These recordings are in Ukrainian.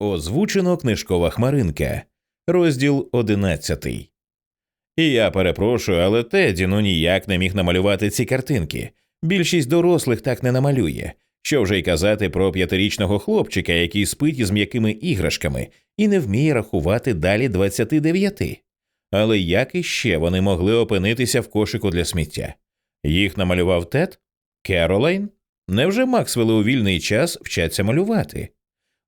Озвучено книжкова хмаринка, розділ одинадцятий. І я перепрошую, але Теді ну ніяк не міг намалювати ці картинки. Більшість дорослих так не намалює. Що вже й казати про п'ятирічного хлопчика, який спить із м'якими іграшками і не вміє рахувати далі 29. Але як іще вони могли опинитися в кошику для сміття? Їх намалював Тед? Керолайн? Невже Максвелли у вільний час вчаться малювати?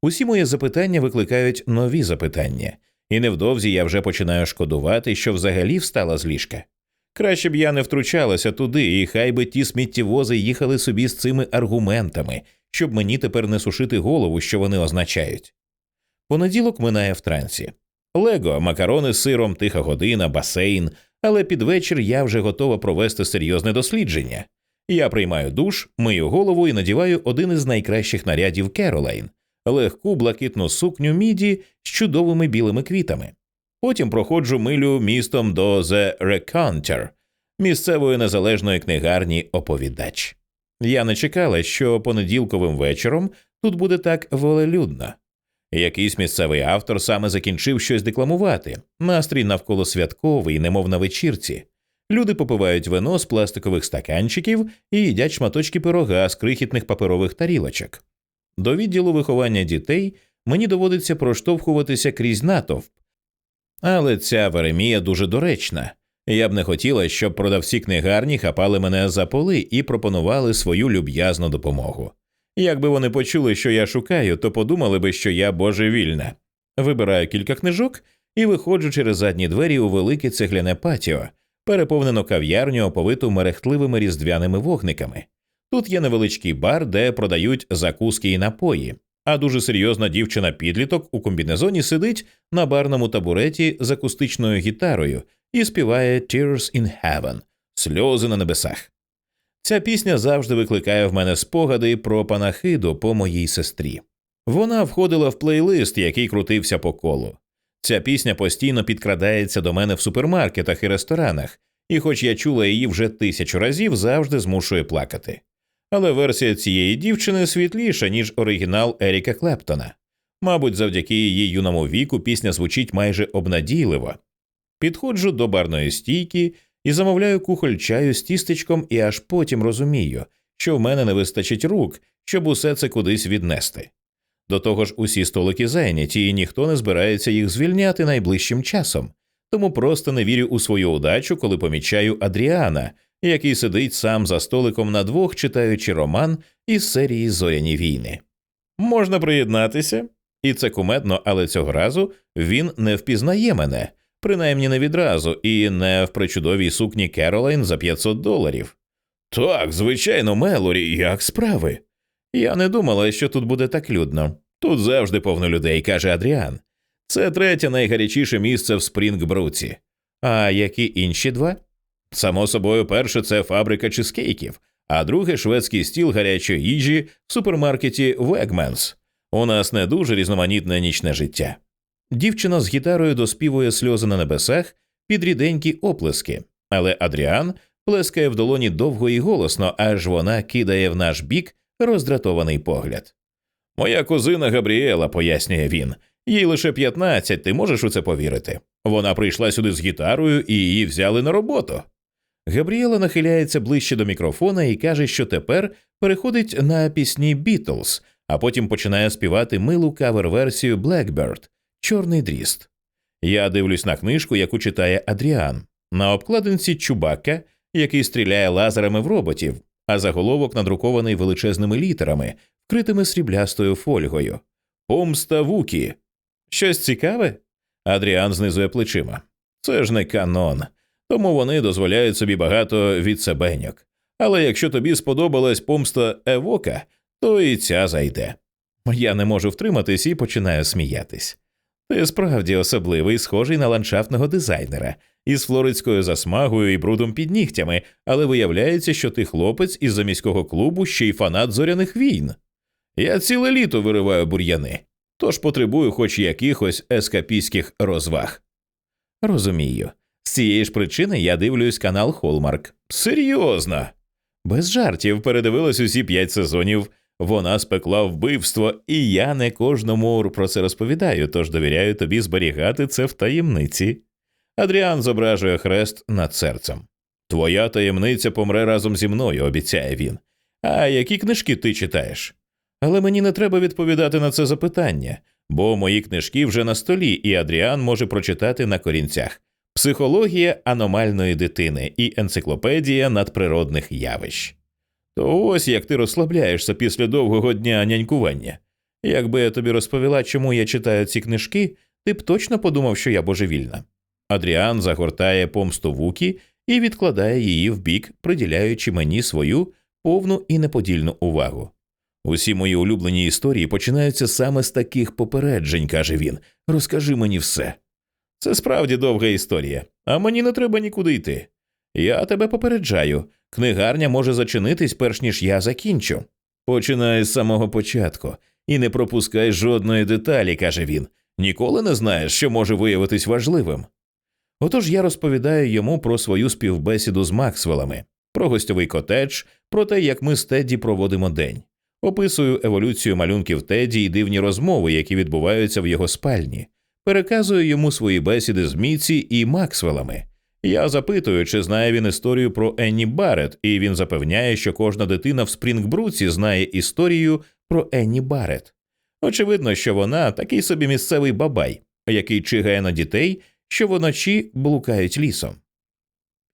Усі мої запитання викликають нові запитання, і невдовзі я вже починаю шкодувати, що взагалі встала з ліжка. Краще б я не втручалася туди, і хай би ті сміттєвози їхали собі з цими аргументами, щоб мені тепер не сушити голову, що вони означають. Понеділок минає в трансі. Лего, макарони з сиром, тиха година, басейн, але під вечір я вже готова провести серйозне дослідження. Я приймаю душ, мию голову і надіваю один із найкращих нарядів Керолайн легку блакитну сукню міді з чудовими білими квітами. Потім проходжу милю містом до The Recounter, місцевої незалежної книгарні оповідач. Я не чекала, що понеділковим вечором тут буде так волелюдно. Якийсь місцевий автор саме закінчив щось декламувати, настрій навколо святковий, немов на вечірці. Люди попивають вино з пластикових стаканчиків і їдять шматочки пирога з крихітних паперових тарілочок. До відділу виховання дітей мені доводиться проштовхуватися крізь натовп, але ця Веремія дуже доречна. Я б не хотіла, щоб продавці книгарні хапали мене за поли і пропонували свою люб'язну допомогу. Якби вони почули, що я шукаю, то подумали би, що я божевільна. Вибираю кілька книжок і виходжу через задні двері у велике цегляне патіо, переповнену кав'ярню, оповиту мерехтливими різдвяними вогниками. Тут є невеличкий бар, де продають закуски і напої, а дуже серйозна дівчина підліток у комбінезоні сидить на барному табуреті з акустичною гітарою і співає «Tears in Heaven» сльози на небесах. Ця пісня завжди викликає в мене спогади про панахиду по моїй сестрі. Вона входила в плейлист, який крутився по колу. Ця пісня постійно підкрадається до мене в супермаркетах і ресторанах, і, хоч я чула її вже тисячу разів, завжди змушує плакати. Але версія цієї дівчини світліша, ніж оригінал Еріка Клептона. Мабуть, завдяки її юному віку пісня звучить майже обнадійливо. Підходжу до барної стійки і замовляю кухоль чаю з тістечком, і аж потім розумію, що в мене не вистачить рук, щоб усе це кудись віднести. До того ж, усі столики зайняті, і ніхто не збирається їх звільняти найближчим часом, тому просто не вірю у свою удачу, коли помічаю Адріана, який сидить сам за столиком на двох, читаючи роман із серії Зоряні війни. Можна приєднатися, і це кумедно, але цього разу він не впізнає мене, принаймні не відразу, і не в причудовій сукні Керолайн за 500 доларів. Так, звичайно, Мелорі, як справи? Я не думала, що тут буде так людно. Тут завжди повно людей, каже Адріан. Це третє найгарячіше місце в Спрінгбруці. А які інші два? Само собою, перше це фабрика чизкейків, а друге шведський стіл гарячої їжі в супермаркеті Вегменс. У нас не дуже різноманітне нічне життя. Дівчина з гітарою доспівує сльози на небесах під ріденькі оплески, але Адріан плескає в долоні довго і голосно, аж вона кидає в наш бік роздратований погляд. Моя кузина Габріела, пояснює він, їй лише 15, ти можеш у це повірити. Вона прийшла сюди з гітарою і її взяли на роботу. Габріела нахиляється ближче до мікрофона і каже, що тепер переходить на пісні Бітлз, а потім починає співати милу кавер-версію Blackbird Чорний дріст. Я дивлюсь на книжку, яку читає Адріан. На обкладинці Чубака, який стріляє лазерами в роботів, а заголовок надрукований величезними літерами, вкритими сріблястою фольгою. Помста Вукі. Щось цікаве? Адріан знизує плечима. Це ж не канон тому вони дозволяють собі багато відсебеньок. Але якщо тобі сподобалась помста Евока, то і ця зайде. Я не можу втриматись і починаю сміятись. Ти справді особливий, схожий на ландшафтного дизайнера, із флоридською засмагою і брудом під нігтями, але виявляється, що ти хлопець із заміського клубу ще й фанат зоряних війн. Я ціле літо вириваю бур'яни, тож потребую хоч якихось ескапійських розваг. Розумію, з цієї ж причини я дивлюсь канал Холмарк. Серйозно. Без жартів передивилась усі п'ять сезонів Вона спекла вбивство, і я не кожному про це розповідаю, тож довіряю тобі зберігати це в таємниці. Адріан зображує хрест над серцем. Твоя таємниця помре разом зі мною, обіцяє він. А які книжки ти читаєш? Але мені не треба відповідати на це запитання, бо мої книжки вже на столі, і Адріан може прочитати на корінцях Психологія аномальної дитини і енциклопедія надприродних явищ. То ось як ти розслабляєшся після довгого дня нянькування. Якби я тобі розповіла, чому я читаю ці книжки, ти б точно подумав, що я божевільна. Адріан загортає помсту вукі і відкладає її вбік, приділяючи мені свою повну і неподільну увагу. Усі мої улюблені історії починаються саме з таких попереджень, каже він. Розкажи мені все. Це справді довга історія, а мені не треба нікуди йти. Я тебе попереджаю. Книгарня може зачинитись, перш ніж я закінчу. Починай з самого початку і не пропускай жодної деталі, каже він. Ніколи не знаєш, що може виявитись важливим. Отож я розповідаю йому про свою співбесіду з Максвелами, про гостьовий котедж, про те, як ми з Тедді проводимо день. Описую еволюцію малюнків Теді і дивні розмови, які відбуваються в його спальні, переказую йому свої бесіди з Міці і Максвелами. Я запитую, чи знає він історію про Енні Барет, і він запевняє, що кожна дитина в Спрінгбруці знає історію про Енні Барет. Очевидно, що вона такий собі місцевий бабай, який чигає на дітей, що вночі блукають лісом.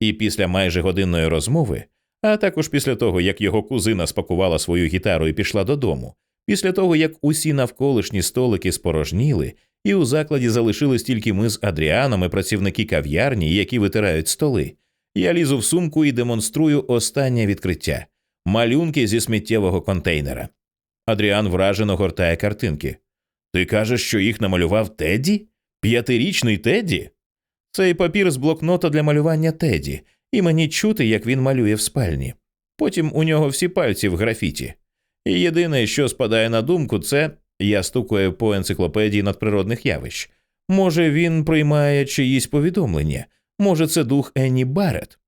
І після майже годинної розмови, а також після того, як його кузина спакувала свою гітару і пішла додому, після того, як усі навколишні столики спорожніли, і у закладі залишились тільки ми з Адріаном і працівники кав'ярні, які витирають столи, я лізу в сумку і демонструю останнє відкриття малюнки зі сміттєвого контейнера. Адріан вражено гортає картинки. Ти кажеш, що їх намалював Тедді? П'ятирічний Тедді? Цей папір з блокнота для малювання Теді, і мені чути, як він малює в спальні. Потім у нього всі пальці в графіті. І єдине, що спадає на думку, це я стукаю по енциклопедії надприродних явищ. Може, він приймає чиїсь повідомлення, може, це дух Енні Барет.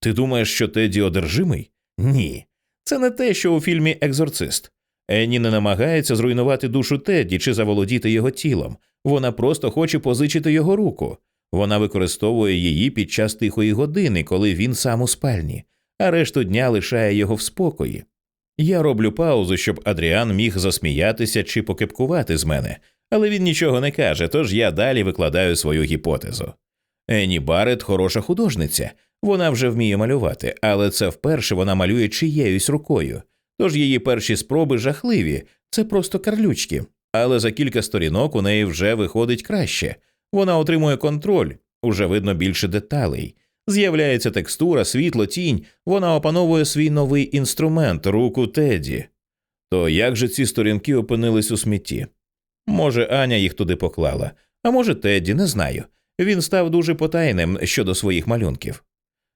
Ти думаєш, що Теді одержимий? Ні. Це не те, що у фільмі Екзорцист. Енні не намагається зруйнувати душу Тедді чи заволодіти його тілом. Вона просто хоче позичити його руку. Вона використовує її під час тихої години, коли він сам у спальні, а решту дня лишає його в спокої. Я роблю паузу, щоб Адріан міг засміятися чи покипкувати з мене, але він нічого не каже, тож я далі викладаю свою гіпотезу. Ені Барет хороша художниця, вона вже вміє малювати, але це вперше вона малює чиєюсь рукою. Тож її перші спроби жахливі, це просто карлючки. Але за кілька сторінок у неї вже виходить краще. Вона отримує контроль, уже видно більше деталей. З'являється текстура, світло, тінь, вона опановує свій новий інструмент, руку Теді. То як же ці сторінки опинились у смітті? Може, Аня їх туди поклала, а може, Тедді, не знаю. Він став дуже потайним щодо своїх малюнків.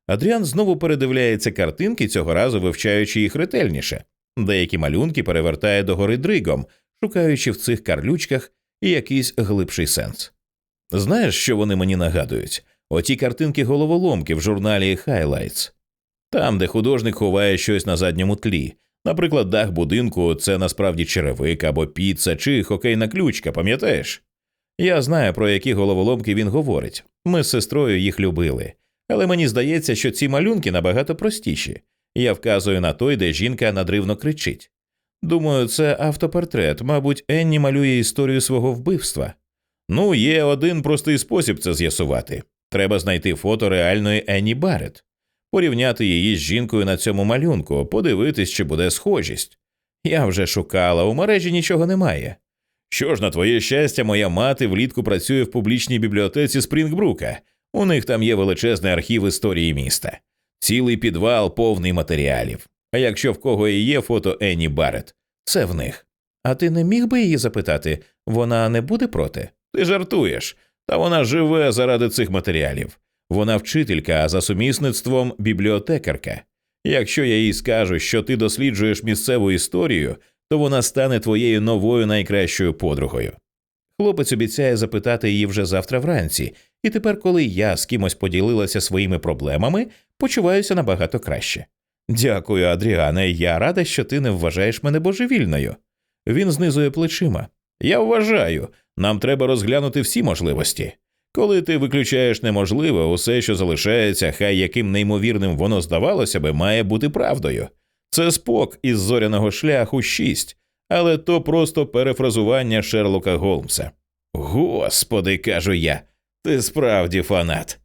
Адріан знову передивляється картинки, цього разу вивчаючи їх ретельніше. Деякі малюнки перевертає догори дригом, шукаючи в цих карлючках якийсь глибший сенс. Знаєш, що вони мені нагадують? Оті картинки головоломки в журналі Highlights. Там, де художник ховає щось на задньому тлі. Наприклад, дах будинку це насправді черевик або піца чи хокейна ключка, пам'ятаєш? Я знаю, про які головоломки він говорить. Ми з сестрою їх любили. Але мені здається, що ці малюнки набагато простіші. Я вказую на той, де жінка надривно кричить. Думаю, це автопортрет, мабуть, Енні малює історію свого вбивства. Ну, є один простий спосіб це з'ясувати. Треба знайти фото реальної Енні Барет, порівняти її з жінкою на цьому малюнку, подивитись, чи буде схожість. Я вже шукала, у мережі нічого немає. Що ж, на твоє щастя, моя мати влітку працює в публічній бібліотеці Спрінгбрука. У них там є величезний архів історії міста, цілий підвал повний матеріалів. А якщо в кого і є фото Енні Барет, це в них. А ти не міг би її запитати, вона не буде проти? Ти жартуєш, та вона живе заради цих матеріалів. Вона вчителька, а за сумісництвом бібліотекарка. Якщо я їй скажу, що ти досліджуєш місцеву історію, то вона стане твоєю новою найкращою подругою. Хлопець обіцяє запитати її вже завтра вранці, і тепер, коли я з кимось поділилася своїми проблемами, почуваюся набагато краще. Дякую, Адріане. Я рада, що ти не вважаєш мене божевільною. Він знизує плечима. Я вважаю, нам треба розглянути всі можливості. Коли ти виключаєш неможливе, усе, що залишається, хай яким неймовірним воно здавалося би, має бути правдою. Це спок із зоряного шляху 6, але то просто перефразування Шерлока Голмса. Господи, кажу я, ти справді фанат.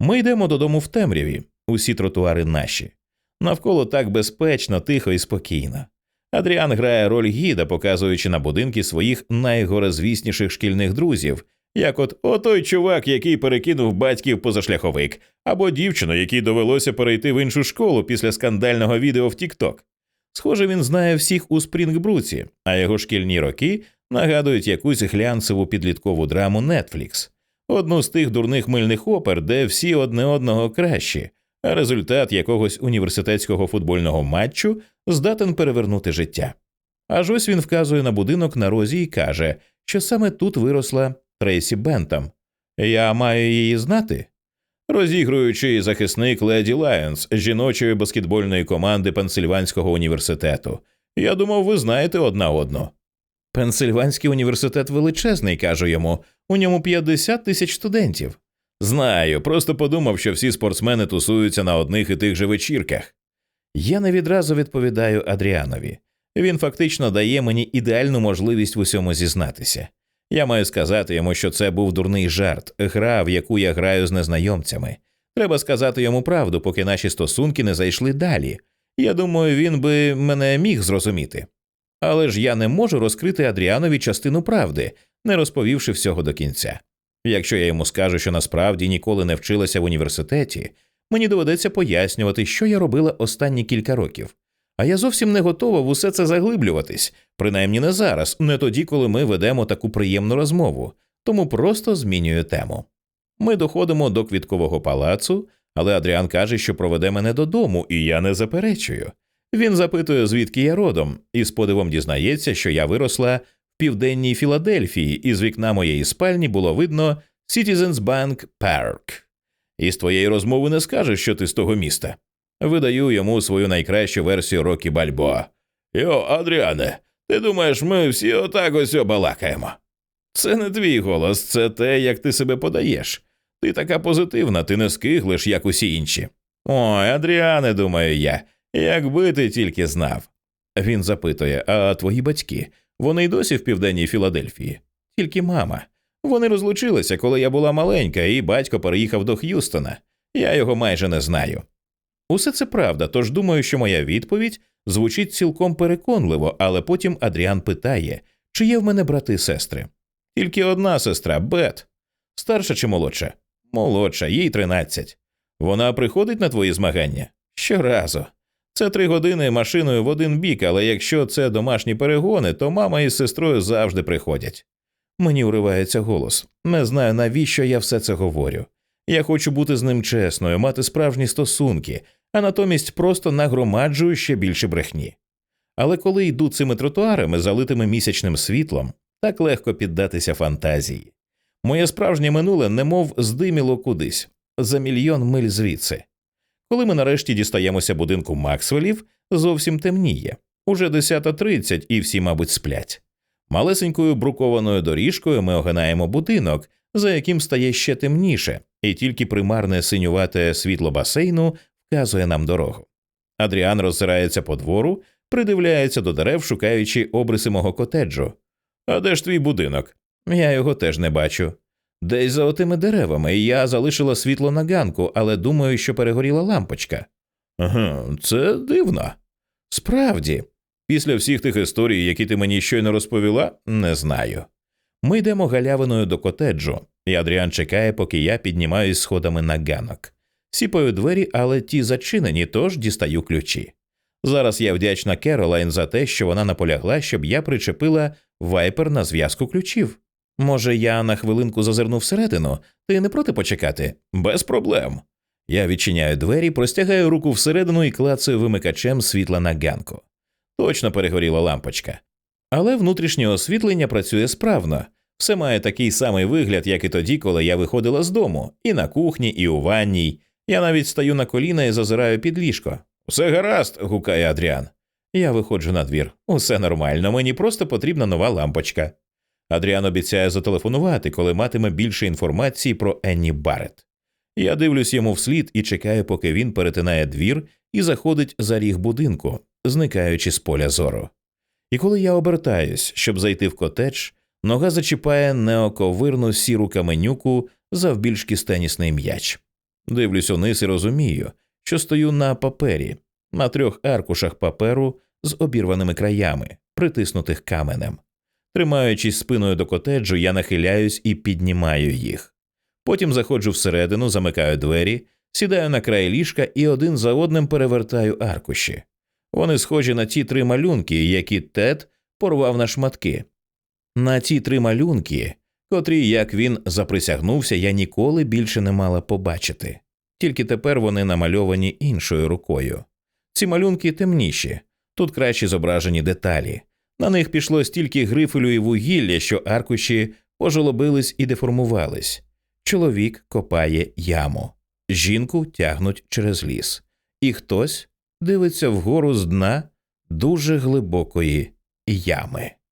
Ми йдемо додому в темряві, усі тротуари наші. Навколо так безпечно, тихо і спокійно. Адріан грає роль гіда, показуючи на будинки своїх найгорозвісніших шкільних друзів, як от отой чувак, який перекинув батьків позашляховик, або дівчину, якій довелося перейти в іншу школу після скандального відео в Тікток. Схоже, він знає всіх у Спрінгбруці, а його шкільні роки нагадують якусь глянцеву підліткову драму Netflix. одну з тих дурних мильних опер, де всі одне одного кращі, результат якогось університетського футбольного матчу здатен перевернути життя. Аж ось він вказує на будинок на розі і каже, що саме тут виросла Трейсі Бентам. Я маю її знати. Розігруючий захисник Леді Лайонс жіночої баскетбольної команди Пенсильванського університету. Я думав, ви знаєте одна одну. Пенсильванський університет величезний, кажу йому, у ньому 50 тисяч студентів. Знаю, просто подумав, що всі спортсмени тусуються на одних і тих же вечірках. Я не відразу відповідаю Адріанові. Він фактично дає мені ідеальну можливість в усьому зізнатися. Я маю сказати йому, що це був дурний жарт, гра, в яку я граю з незнайомцями. Треба сказати йому правду, поки наші стосунки не зайшли далі. Я думаю, він би мене міг зрозуміти. Але ж я не можу розкрити Адріанові частину правди, не розповівши всього до кінця. Якщо я йому скажу, що насправді ніколи не вчилася в університеті, мені доведеться пояснювати, що я робила останні кілька років. А я зовсім не готова в усе це заглиблюватись, принаймні не зараз, не тоді, коли ми ведемо таку приємну розмову, тому просто змінюю тему. Ми доходимо до квіткового палацу, але Адріан каже, що проведе мене додому, і я не заперечую. Він запитує, звідки я родом, і з подивом дізнається, що я виросла південній Філадельфії, і з вікна моєї спальні було видно Citizens Bank Park. І з твоєї розмови не скажеш, що ти з того міста. Видаю йому свою найкращу версію Рокі Бальбоа. Йо, Адріане, ти думаєш, ми всі отак ось балакаємо? Це не твій голос, це те, як ти себе подаєш. Ти така позитивна, ти не скиглиш, як усі інші. Ой, Адріане, думаю я, якби ти тільки знав. Він запитує, а твої батьки, вони й досі в південній Філадельфії? Тільки мама. Вони розлучилися, коли я була маленька, і батько переїхав до Х'юстона. Я його майже не знаю. Усе це правда, тож думаю, що моя відповідь звучить цілком переконливо, але потім Адріан питає, чи є в мене брати і сестри. Тільки одна сестра, Бет. Старша чи молодша? Молодша, їй тринадцять. Вона приходить на твої змагання? Щоразу. Це три години машиною в один бік, але якщо це домашні перегони, то мама із сестрою завжди приходять. Мені уривається голос. Не знаю, навіщо я все це говорю. Я хочу бути з ним чесною, мати справжні стосунки, а натомість просто нагромаджую ще більше брехні. Але коли йду цими тротуарами, залитими місячним світлом, так легко піддатися фантазії. Моє справжнє минуле немов здиміло кудись за мільйон миль звідси. Коли ми нарешті дістаємося будинку Максвелів, зовсім темніє, уже 10.30 і всі, мабуть, сплять. Малесенькою брукованою доріжкою ми огинаємо будинок, за яким стає ще темніше, і тільки примарне синювате світло басейну вказує нам дорогу. Адріан роззирається по двору, придивляється до дерев, шукаючи обриси мого котеджу. А де ж твій будинок? Я його теж не бачу. Десь за отими деревами я залишила світло на ганку, але думаю, що перегоріла лампочка. Ага, це дивно. Справді, після всіх тих історій, які ти мені щойно розповіла, не знаю. Ми йдемо галявиною до котеджу, і Адріан чекає, поки я піднімаюсь сходами на ганок. Сіпаю двері, але ті зачинені, тож дістаю ключі. Зараз я вдячна Керолайн за те, що вона наполягла, щоб я причепила вайпер на зв'язку ключів. Може, я на хвилинку зазирну всередину, ти не проти почекати? Без проблем. Я відчиняю двері, простягаю руку всередину і клацаю вимикачем світла на ганку. Точно перегоріла лампочка. Але внутрішнє освітлення працює справно, все має такий самий вигляд, як і тоді, коли я виходила з дому, і на кухні, і у ванній. Я навіть стаю на коліна і зазираю під ліжко. Все гаразд, гукає Адріан. Я виходжу на двір. Усе нормально, мені просто потрібна нова лампочка. Адріан обіцяє зателефонувати, коли матиме більше інформації про Енні Барретт. Я дивлюсь йому вслід і чекаю, поки він перетинає двір і заходить за ріг будинку, зникаючи з поля зору. І коли я обертаюсь, щоб зайти в котедж, нога зачіпає неоковирну сіру каменюку завбільшки з тенісний м'яч. Дивлюсь униз і розумію, що стою на папері, на трьох аркушах паперу з обірваними краями, притиснутих каменем. Тримаючись спиною до котеджу, я нахиляюсь і піднімаю їх. Потім заходжу всередину, замикаю двері, сідаю на край ліжка і один за одним перевертаю аркуші. Вони схожі на ті три малюнки, які Тед порвав на шматки. На ті три малюнки, котрі, як він заприсягнувся, я ніколи більше не мала побачити. Тільки тепер вони намальовані іншою рукою. Ці малюнки темніші, тут краще зображені деталі. На них пішло стільки грифелю і вугілля, що аркуші пожолобились і деформувались. Чоловік копає яму, жінку тягнуть через ліс, і хтось дивиться вгору з дна дуже глибокої ями.